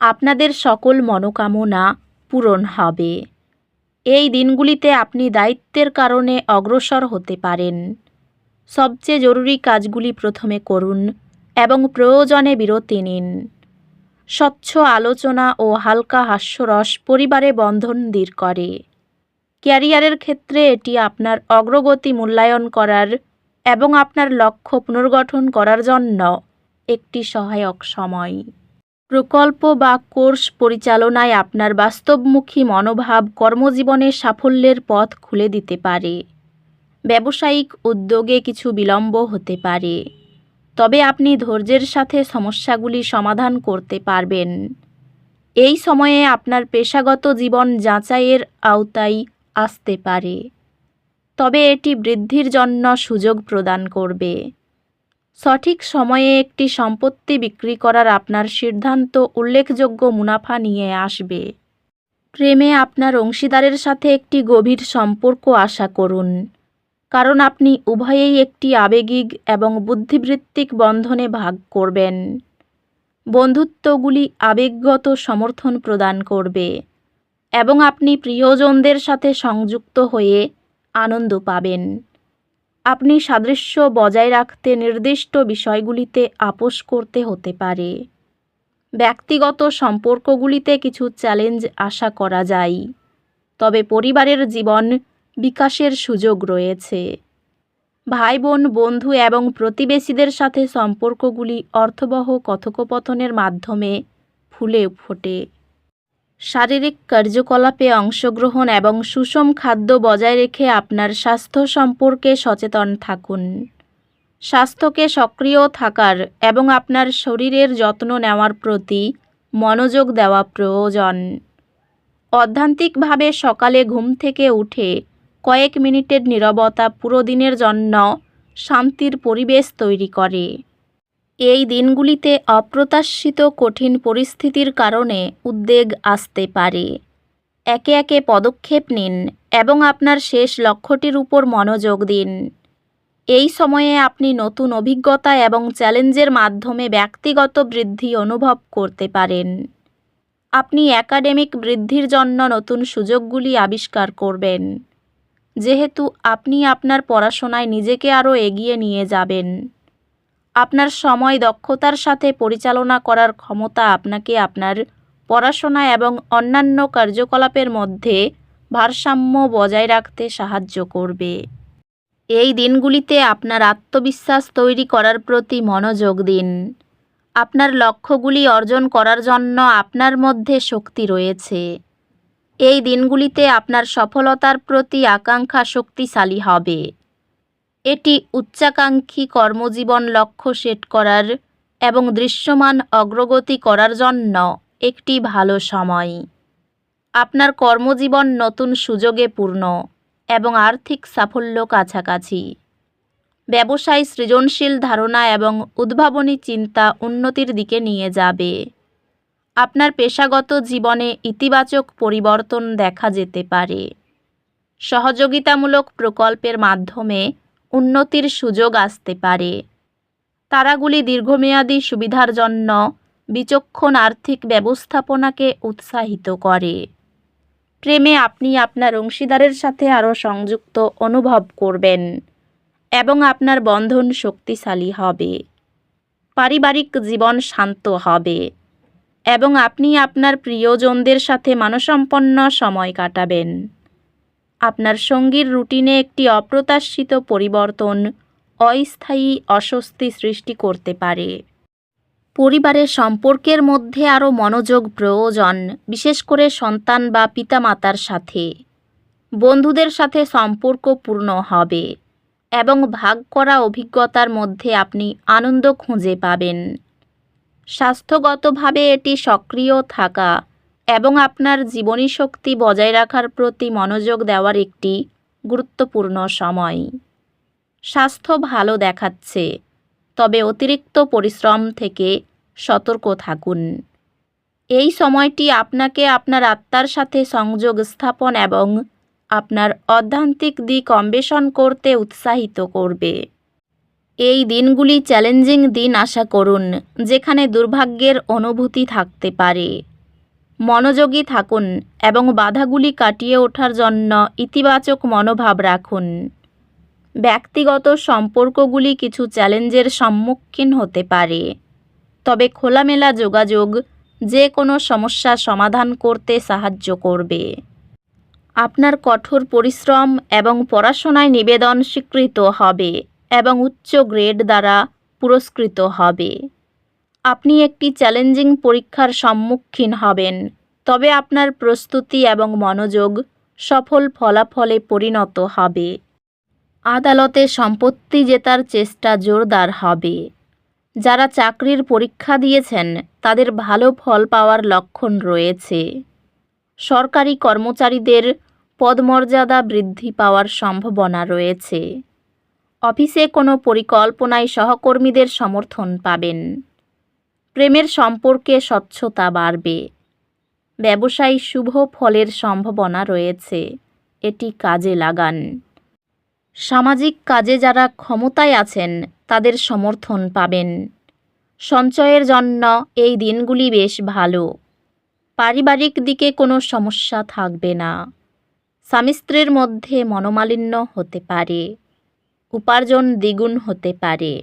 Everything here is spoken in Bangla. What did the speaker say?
আপনাদের সকল মনোকামনা পূরণ হবে। এই দিনগুলিতে আপনি দায়িত্বের কারণে অগ্রসর হতে পারেন। সবচেয়ে জরুরি কাজগুলি প্রথমে করুন এবং প্রয়োজনে বিরতি নিন। স্বচ্ছ আলোচনা ও হালকা হাস্যরস পরিবারে বন্ধন দূর করে। ক্যারিয়ারের ক্ষেত্রে এটি আপনার অগ্রগতি মূল্যায়ন করার এবং আপনার লক্ষ্য পুনর্গঠন করার জন্য একটি সহায়ক সময়। প্রকল্প বা কোর্স পরিচালনায় আপনার বাস্তবমুখী মনোভাব কর্মজীবনে সাফল্যের পথ খুলে দিতে পারে। ব্যবসায়িক উদ্যোগে কিছু বিলম্ব হতে পারে। তবে আপনি ধৈর্যের সাথে সমস্যাগুলি সমাধান করতে পারবেন। এই সময়ে আপনার পেশাগত জীবন যাচাইয়ের আওতায় আসতে পারে। তবে এটি বৃদ্ধির জন্য সুযোগ প্রদান করবে। সঠিক সময়ে একটি সম্পত্তি বিক্রি করার আপনার সিদ্ধান্ত উল্লেখযোগ্য মুনাফা নিয়ে আসবে। প্রেমে আপনার অংশীদারের সাথে একটি গভীর সম্পর্ক আশা করুন। কারণ আপনি উভয়েই একটি আবেগিক এবং বুদ্ধিবৃত্তিক বন্ধনে ভাগ করবেন। বন্ধুত্বগুলি আবেগগত সমর্থন প্রদান করবে এবং আপনি প্রিয়জনদের সাথে সংযুক্ত হয়ে আনন্দ পাবেন। আপনি সাদৃশ্য বজায় রাখতে নির্দিষ্ট বিষয়গুলিতে আপোষ করতে হতে পারে। ব্যক্তিগত সম্পর্কগুলিতে কিছু চ্যালেঞ্জ আশা করা যায়। তবে পরিবারের জীবন বিকাশের সুযোগ রয়েছে। ভাই বোন বন্ধু এবং প্রতিবেশীদের সাথে সম্পর্কগুলি অর্থবহ কথোপকথনের মাধ্যমে ফুলে ফোটে। শারীরিক কার্যকলাপে অংশগ্রহণ এবং সুষম খাদ্য বজায় রেখে আপনার স্বাস্থ্য সম্পর্কে সচেতন থাকুন। স্বাস্থ্যকে সক্রিয় থাকার এবং আপনার শরীরের যত্ন নেওয়ার প্রতি মনোযোগ দেওয়া প্রয়োজন। অধ্যান্তিকভাবে সকালে ঘুম থেকে উঠে কয়েক মিনিটের নীরবতা পুরো দিনের জন্য শান্তির পরিবেশ তৈরি করে। এই দিনগুলিতে অপ্রত্যাশিত কঠিন পরিস্থিতির কারণে উদ্বেগ আসতে পারে। একে একে পদক্ষেপ নিন এবং আপনার শেষ লক্ষ্যটির উপর মনোযোগ দিন। এই সময়ে আপনি নতুন অভিজ্ঞতা এবং চ্যালেঞ্জের মাধ্যমে ব্যক্তিগত বৃদ্ধি অনুভব করতে পারেন। আপনি একাডেমিক বৃদ্ধির জন্য নতুন সুযোগগুলি আবিষ্কার করবেন। যেহেতু আপনি আপনার পড়াশোনায় নিজেকে আরও এগিয়ে নিয়ে যাবেন। আপনার সময়, দক্ষতার সাথে পরিচালনা করার ক্ষমতা আপনাকে আপনার পড়াশোনা এবং অন্যান্য কার্যকলাপের মধ্যে ভারসাম্য বজায় রাখতে সাহায্য করবে। এই দিনগুলিতে আপনার আত্মবিশ্বাস তৈরি করার প্রতি মনোযোগ দিন। আপনার লক্ষ্যগুলি অর্জন করার জন্য আপনার মধ্যে শক্তি রয়েছে। এই দিনগুলিতে আপনার সফলতার প্রতি আকাঙ্ক্ষা শক্তিশালী হবে। এটি উচ্চাকাঙ্ক্ষী কর্মজীবন লক্ষ্য সেট করার এবং দৃশ্যমান অগ্রগতি করার জন্য একটি ভালো সময়। আপনার কর্মজীবন নতুন সুযোগে পূর্ণ এবং আর্থিক সাফল্য কাছাকাছি। ব্যবসায় সৃজনশীল ধারণা এবং উদ্ভাবনী চিন্তা উন্নতির দিকে নিয়ে যাবে। আপনার পেশাগত জীবনে ইতিবাচক পরিবর্তন দেখা যেতে পারে। সহযোগিতামূলক প্রকল্পের মাধ্যমে উন্নতির সুযোগ আসতে পারে। তারাগুলি দীর্ঘমেয়াদী সুবিধার জন্য বিচক্ষণ আর্থিক ব্যবস্থাপনাকে উৎসাহিত করে। প্রেমে আপনি আপনার অংশীদারের সাথে আরও সংযুক্ত অনুভব করবেন এবং আপনার বন্ধন শক্তিশালী হবে। পারিবারিক জীবন শান্ত হবে এবং আপনি আপনার প্রিয়জনদের সাথে মানসম্পন্ন সময় কাটাবেন। আপনার সঙ্গীর রুটিনে একটি অপ্রত্যাশিত পরিবর্তন, অস্থায়ী অস্বস্তি সৃষ্টি করতে পারে। পরিবারের সম্পর্কের মধ্যে আরও মনোযোগ প্রয়োজন, বিশেষ করে সন্তান বা পিতামাতার সাথে। বন্ধুদের সাথে সম্পর্ক পূর্ণ হবে এবং ভাগ করা অভিজ্ঞতার মধ্যে আপনি আনন্দ খুঁজে পাবেন। স্বাস্থ্যগতভাবে এটি সক্রিয় থাকা এবং আপনার জীবনী শক্তি বজায় রাখার প্রতি মনোযোগ দেওয়ার একটি গুরুত্বপূর্ণ সময়। স্বাস্থ্য ভালো দেখাচ্ছে, তবে অতিরিক্ত পরিশ্রম থেকে সতর্ক থাকুন। এই সময়টি আপনাকে আপনার আত্মার সাথে সংযোগ স্থাপন এবং আপনার অধ্যান্তিক দিক অন্বেষণ করতে উৎসাহিত করবে। এই দিনগুলি চ্যালেঞ্জিং দিন আশা করুন, যেখানে দুর্ভাগ্যের অনুভূতি থাকতে পারে। মনোযোগী থাকুন এবং বাধাগুলি কাটিয়ে ওঠার জন্য ইতিবাচক মনোভাব রাখুন। ব্যক্তিগত সম্পর্কগুলি কিছু চ্যালেঞ্জের সম্মুখীন হতে পারে। তবে খোলামেলা যোগাযোগ যে কোনো সমস্যা সমাধান করতে সাহায্য করবে। আপনার কঠোর পরিশ্রম এবং পড়াশোনায় নিবেদন স্বীকৃত হবে এবং উচ্চ গ্রেড দ্বারা পুরস্কৃত হবে। আপনি একটি চ্যালেঞ্জিং পরীক্ষার সম্মুখীন হবেন। তবে আপনার প্রস্তুতি এবং মনোযোগ সফল ফলাফলে পরিণত হবে। আদালতে সম্পত্তি জেতার চেষ্টা জোরদার হবে। যারা চাকরির পরীক্ষা দিয়েছেন, তাদের ভালো ফল পাওয়ার লক্ষণ রয়েছে। সরকারি কর্মচারীদের পদমর্যাদা বৃদ্ধি পাওয়ার সম্ভাবনা রয়েছে। অফিসে কোনো পরিকল্পনায় সহকর্মীদের সমর্থন পাবেন। প্রেমের সম্পর্কে স্বচ্ছতা বাড়বে। ব্যবসায় শুভ ফলের সম্ভাবনা রয়েছে। এটি কাজে লাগান। সামাজিক কাজে যারা ক্ষমতায় আছেন, তাদের সমর্থন পাবেন। সঞ্চয়ের জন্য এই দিনগুলি বেশ ভালো। পারিবারিক দিকে কোনো সমস্যা থাকবে না। স্বামী মধ্যে মনোমালিন্য হতে পারে। উপার্জন দ্বিগুণ হতে পারে।